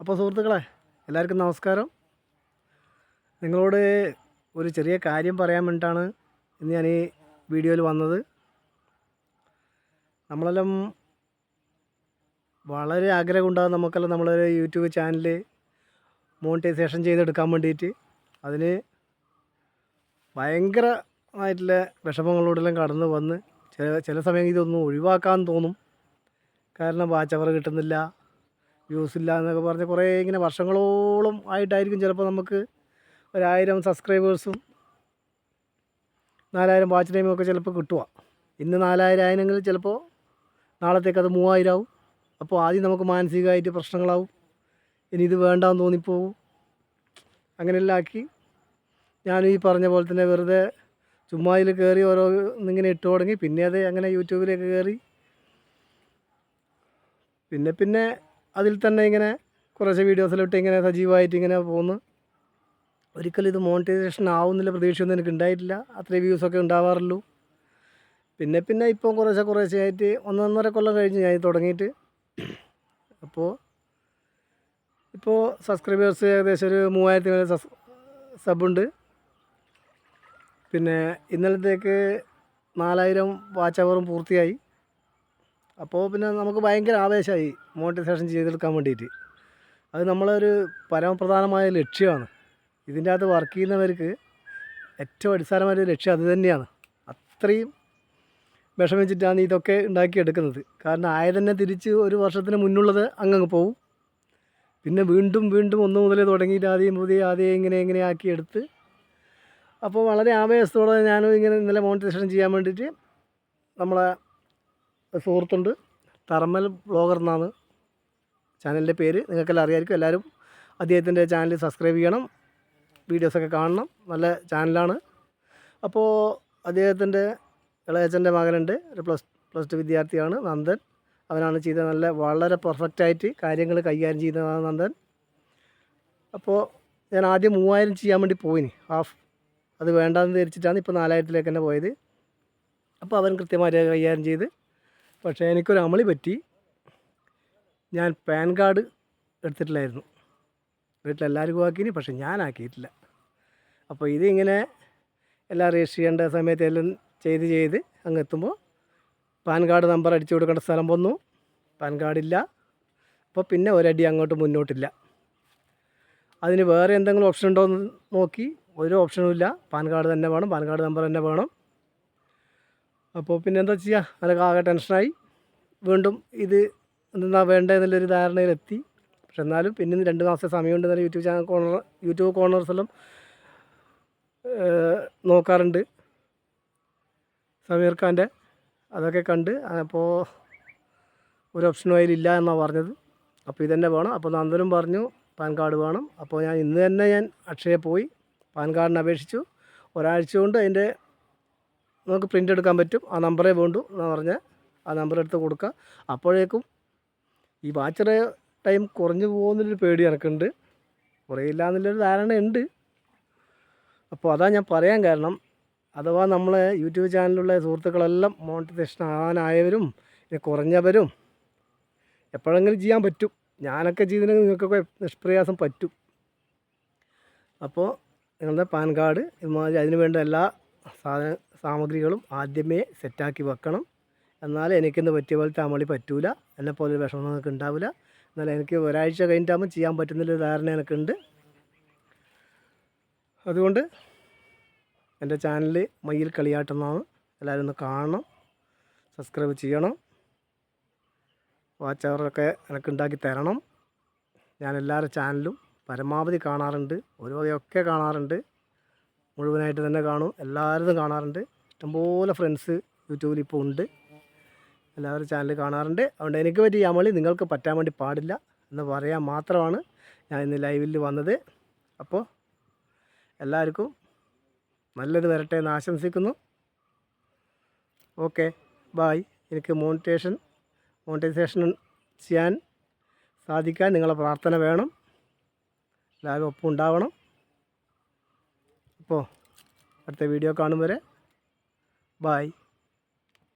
അപ്പോൾ സുഹൃത്തുക്കളെ എല്ലാവർക്കും നമസ്കാരം. നിങ്ങളോട് ഒരു ചെറിയ കാര്യം പറയാൻ വേണ്ടിയിട്ടാണ് ഇന്ന് ഞാൻ ഈ വീഡിയോയിൽ വന്നത്. നമ്മളെല്ലാം വളരെ ആഗ്രഹമുണ്ടാകും നമുക്കെല്ലാം നമ്മളൊരു യൂട്യൂബ് ചാനൽ മോണിറ്റൈസേഷൻ ചെയ്തെടുക്കാൻ വേണ്ടിയിട്ട്. അതിന് ഭയങ്കരമായിട്ടുള്ള വിഷമങ്ങളോടെല്ലാം കടന്നു വന്ന് ചില ചില സമയം ഇതൊന്നും ഒഴിവാക്കാൻ തോന്നും. കാരണം വാച്ചവർ കിട്ടുന്നില്ല. വ്യൂസ് ഇല്ല എന്നൊക്കെ പറഞ്ഞ് കുറേ ഇങ്ങനെ വർഷങ്ങളോളം ആയിട്ടായിരിക്കും ചിലപ്പോൾ നമുക്ക് ഒരായിരം സബ്സ്ക്രൈബേഴ്സും നാലായിരം വാച്ച് ടൈമും ഒക്കെ ചിലപ്പോൾ കിട്ടുക. ഇന്ന് നാലായിരം ആയിരങ്ങൾ ചിലപ്പോൾ നാളത്തേക്ക് അത് മൂവായിരം ആവും അപ്പോൾ ആദ്യം നമുക്ക് മാനസികമായിട്ട് പ്രശ്നങ്ങളാവും. ഇനി ഇത് വേണ്ടാന്ന് തോന്നിപ്പോവും. അങ്ങനെയെല്ലാം ആക്കി ഞാൻ ഈ പറഞ്ഞ പോലെ തന്നെ വെറുതെ ചുമ്മാ ഇതിൽ കയറി ഓരോ ഇങ്ങനെ ഇട്ട് തുടങ്ങി. പിന്നെ അത് അങ്ങനെ യൂട്യൂബിലേക്ക് കയറി പിന്നെ പിന്നെ അതിൽ തന്നെ ഇങ്ങനെ കുറച്ച് വീഡിയോസിലിട്ട് ഇങ്ങനെ സജീവമായിട്ട് ഇങ്ങനെ പോകുന്നു. ഒരിക്കലും ഇത് മോണിറ്റൈസേഷൻ ആവുന്നില്ല പ്രതീക്ഷയൊന്നും എനിക്ക് ഉണ്ടായിട്ടില്ല. അത്രയും വ്യൂസൊക്കെ ഉണ്ടാവാറുള്ളൂ. പിന്നെ പിന്നെ ഇപ്പം കുറേശ്ശെ കുറേശ്ശെ ആയിട്ട് ഒന്നൊന്നര കൊല്ലം കഴിഞ്ഞ് ഞാൻ തുടങ്ങിയിട്ട്. അപ്പോൾ ഇപ്പോൾ സബ്സ്ക്രൈബേഴ്സ് ഏകദേശം ഒരു മൂവായിരത്തി മേലെ സബ് സബുണ്ട് പിന്നെ ഇന്നലത്തേക്ക് നാലായിരം വാച്ച് അവറും പൂർത്തിയായി. അപ്പോൾ പിന്നെ നമുക്ക് ഭയങ്കര ആവേശമായി മോണിറ്റൈസേഷൻ ചെയ്തെടുക്കാൻ വേണ്ടിയിട്ട്. അത് നമ്മളൊരു പരമപ്രധാനമായ ലക്ഷ്യമാണ്. ഇതിന്റെ അകത്ത് വർക്ക് ചെയ്യുന്നവർക്ക് ഏറ്റവും അടിസ്ഥാനമായൊരു ലക്ഷ്യം അത് തന്നെയാണ്. അത്രയും വിഷമിച്ചിട്ടാണ് ഇതൊക്കെ ഉണ്ടാക്കിയെടുക്കുന്നത്. കാരണം ആയ തന്നെ തിരിച്ച് ഒരു വർഷത്തിന് മുന്നുള്ളത് അങ്ങ് പോവും. പിന്നെ വീണ്ടും വീണ്ടും ഒന്ന് മുതലേ തുടങ്ങിയിട്ട് ആദ്യം പുതിയ ആദ്യം ഇങ്ങനെ ഇങ്ങനെ ആക്കി എടുത്ത് അപ്പോൾ വളരെ ആവേശത്തോടെ ഞാനും ഇങ്ങനെ ഇന്നലെ മോണിറ്റൈസേഷൻ ചെയ്യാൻ വേണ്ടിയിട്ട് നമ്മളെ സുഹൃത്തുണ്ട്. തറമൽ ബ്ലോഗർ എന്നാണ് ചാനലിന്റെ പേര്. നിങ്ങൾക്കെല്ലാം അറിയാമായിരിക്കും എല്ലാവരും അദ്ദേഹത്തിന്റെ ചാനൽ സബ്സ്ക്രൈബ് ചെയ്യണം. വീഡിയോസൊക്കെ കാണണം. നല്ല ചാനലാണ്. അപ്പോൾ അദ്ദേഹത്തിന്റെ ഇളയച്ചന്റെ മകനുണ്ട്. ഒരു പ്ലസ് പ്ലസ് ടു വിദ്യാർത്ഥിയാണ് നന്ദൻ. അവനാണ് ചെയ്ത നല്ല വളരെ പെർഫെക്റ്റായിട്ട് കാര്യങ്ങൾ കൈകാര്യം ചെയ്യുന്നതാണ് നന്ദൻ. അപ്പോൾ ഞാൻ ആദ്യം മൂവായിരം ചെയ്യാൻ വേണ്ടി പോയിന്. ഹാഫ്. അത് വേണ്ടാന്ന് ധരിച്ചിട്ടാണ് ഇപ്പോൾ നാലായിരത്തിലേക്ക് തന്നെ പോയത്. അപ്പോൾ അവൻ കൃത്യമായിട്ട് കൈകാര്യം ചെയ്ത് പക്ഷേ എനിക്കൊരു അമളി പറ്റി. ഞാൻ പാൻ കാർഡ് എടുത്തിട്ടില്ലായിരുന്നു. വീട്ടിലെല്ലാവർക്കും ആക്കിനി പക്ഷേ ഞാൻ ആക്കിയിട്ടില്ല. അപ്പോൾ ഇതിങ്ങനെ എല്ലാം രജിസ്റ്റർ ചെയ്യേണ്ട സമയത്ത് എല്ലാം ചെയ്ത് ചെയ്ത് അങ്ങ് എത്തുമ്പോൾ പാൻ കാർഡ് നമ്പർ അടിച്ചു കൊടുക്കേണ്ട സ്ഥലം വന്നു. പാൻ കാർഡില്ല അപ്പോൾ പിന്നെ ഒരടി അങ്ങോട്ട് മുന്നോട്ടില്ല. അതിന് വേറെ എന്തെങ്കിലും ഓപ്ഷൻ ഉണ്ടോ എന്ന് നോക്കി. ഒരു ഓപ്ഷനും ഇല്ല. പാൻ കാർഡ് തന്നെ വേണം പാൻ കാർഡ് നമ്പർ തന്നെ വേണം. അപ്പോൾ പിന്നെ എന്താ ചെയ്യുക അതൊക്കെ ആകെ ടെൻഷനായി. വീണ്ടും ഇത് എന്താ വേണ്ടത് എന്നുള്ളൊരു ധാരണയിലെത്തി. പക്ഷെ എന്നാലും പിന്നെ രണ്ട് മാസത്തെ സമയമുണ്ട് എന്നാലും YouTube channel corner YouTube corners എല്ലാം നോക്കാറുണ്ട്. സമീർ ഖാന്റെ അതൊക്കെ കണ്ട് അപ്പോൾ ഒരു ഓപ്ഷനും അതിലില്ല എന്നാണ് പറഞ്ഞത്. അപ്പോൾ ഇതന്നെ വേണം. അപ്പോൾ നന്ദനും പറഞ്ഞു പാൻ കാർഡ് വേണം. അപ്പോൾ ഞാൻ ഇന്ന് തന്നെ ഞാൻ അക്ഷയെ പോയി പാൻ കാർഡിന് അപേക്ഷിച്ചു. ഒരാഴ്ച കൊണ്ട് അതിന്റെ നമുക്ക് പ്രിന്റ് എടുക്കാൻ പറ്റും. ആ നമ്പറേ വേണ്ടു എന്ന് പറഞ്ഞ് ആ നമ്പർ എടുത്ത് കൊടുക്കുക അപ്പോഴേക്കും ഈ വാച്ചറെ ടൈം കുറഞ്ഞു പോകുന്നൊരു പേടി എനിക്കുണ്ട്. കുറയില്ല എന്നുള്ളൊരു ഉണ്ട് അപ്പോൾ അതാ ഞാൻ പറയാൻ കാരണം അഥവാ നമ്മളെ യൂട്യൂബ് ചാനലിലുള്ള സുഹൃത്തുക്കളെല്ലാം മോണിറ്റൈസേഷൻ ആവാനായവരും ഇനി കുറഞ്ഞവരും എപ്പോഴെങ്കിലും ചെയ്യാൻ പറ്റും. ഞാനൊക്കെ ചെയ്തിട്ടുണ്ടെങ്കിൽ നിങ്ങൾക്കൊക്കെ നിഷ്പ്രയാസം പറ്റും. അപ്പോൾ നിങ്ങളുടെ പാൻ കാർഡ് ഇതുമാതിരി അതിന് വേണ്ട എല്ലാ സാധന സാമഗ്രികളും ആദ്യമേ സെറ്റാക്കി വെക്കണം. എന്നാൽ എനിക്കിന്ന് പറ്റിയ പോലത്തെ അമളി പറ്റൂല. എന്നെ പോലെ ഒരു വിഷമം നിങ്ങൾക്ക് ഉണ്ടാവില്ല എന്നാൽ എനിക്ക് ഒരാഴ്ച കഴിഞ്ഞിട്ടാകുമ്പോൾ ചെയ്യാൻ പറ്റുന്നൊരു ധാരണ എനിക്കുണ്ട്. അതുകൊണ്ട് എന്റെ ചാനൽ മയിൽ കളിയാട്ടം എന്നാണ് എല്ലാവരും ഒന്ന് കാണണം. സബ്സ്ക്രൈബ് ചെയ്യണം. വാച്ച് അവറൊക്കെ എനിക്ക് ഉണ്ടാക്കി തരണം. ഞാൻ എല്ലാവരുടെ ചാനലും പരമാവധി കാണാറുണ്ട്. ഒരു വകയൊക്കെ കാണാറുണ്ട്. മുഴുവനായിട്ട് തന്നെ കാണും. എല്ലാവരും കാണാറുണ്ട്. ഇഷ്ടംപോലെ ഫ്രണ്ട്സ് യൂട്യൂബിൽ ഇപ്പോൾ ഉണ്ട്. എല്ലാവരും ചാനൽ കാണാറുണ്ട്. അതുകൊണ്ട് എനിക്ക് പറ്റിയ അമളി നിങ്ങൾക്ക് പറ്റാൻ വേണ്ടി പാടില്ല എന്ന് പറയാൻ മാത്രമാണ് ഞാൻ ഇന്ന് ലൈവിൽ വന്നത്. അപ്പോൾ എല്ലാവർക്കും നല്ലത് വരട്ടെ എന്ന് ആശംസിക്കുന്നു. ഓക്കെ ബായ് എനിക്ക് മോണിറ്റേഷൻ മോണിറ്റൈസേഷൻ ചെയ്യാൻ സാധിക്കാൻ നിങ്ങളെ പ്രാർത്ഥന വേണം. എല്ലാവരും ഒപ്പം ഉണ്ടാവണം അപ്പോൾ അടുത്ത വീഡിയോ കാണും വരെ. ബായ്